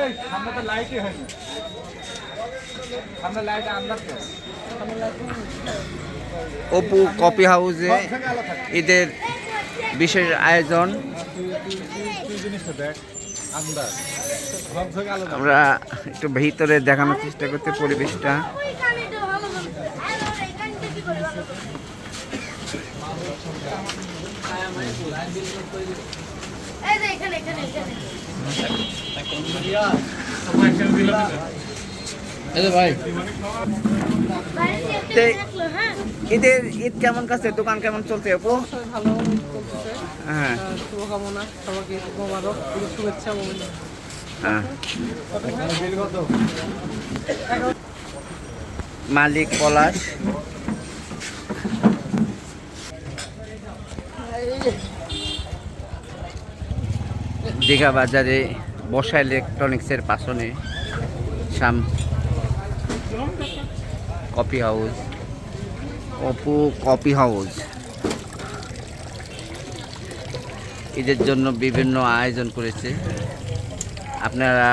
এই সামনে তো লাইটই হয়নি। সামনে লাইট আন্দাজ অপু কফি হাউসে ঈদের বিশেষ আয়োজন। আমরা একটু ভিতরে দেখানোর চেষ্টা করতে পরিবেশটা ওইখানে তো ভালো ভালো আর এখান থেকে করে ভালো এই যে এখানে এখানে এখানে বাইরে দিয়ে একটা তে- দেখল, হ্যাঁ ঈদের ঈদ কেমন কাছে? দোকান কেমন চলছে ভালো হ্যাঁ। আহ, শুভকামনা সবাইকে মোবারক ঈদের শুভেচ্ছা অভিনন্দন হ্যাঁ। মালিক পলাশ। দীঘা বাজারে বসা ইলেকট্রনিক্সের পাশনে সাম coffee house Apu coffee house ঈদের জন্য বিভিন্ন আয়োজন করেছে। আপনারা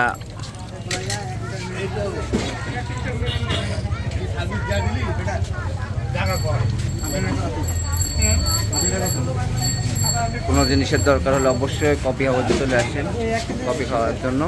কোনো জিনিসের দরকার হলে অবশ্যই কপি হাউসে চলে আসেন কপি খাওয়ার জন্য।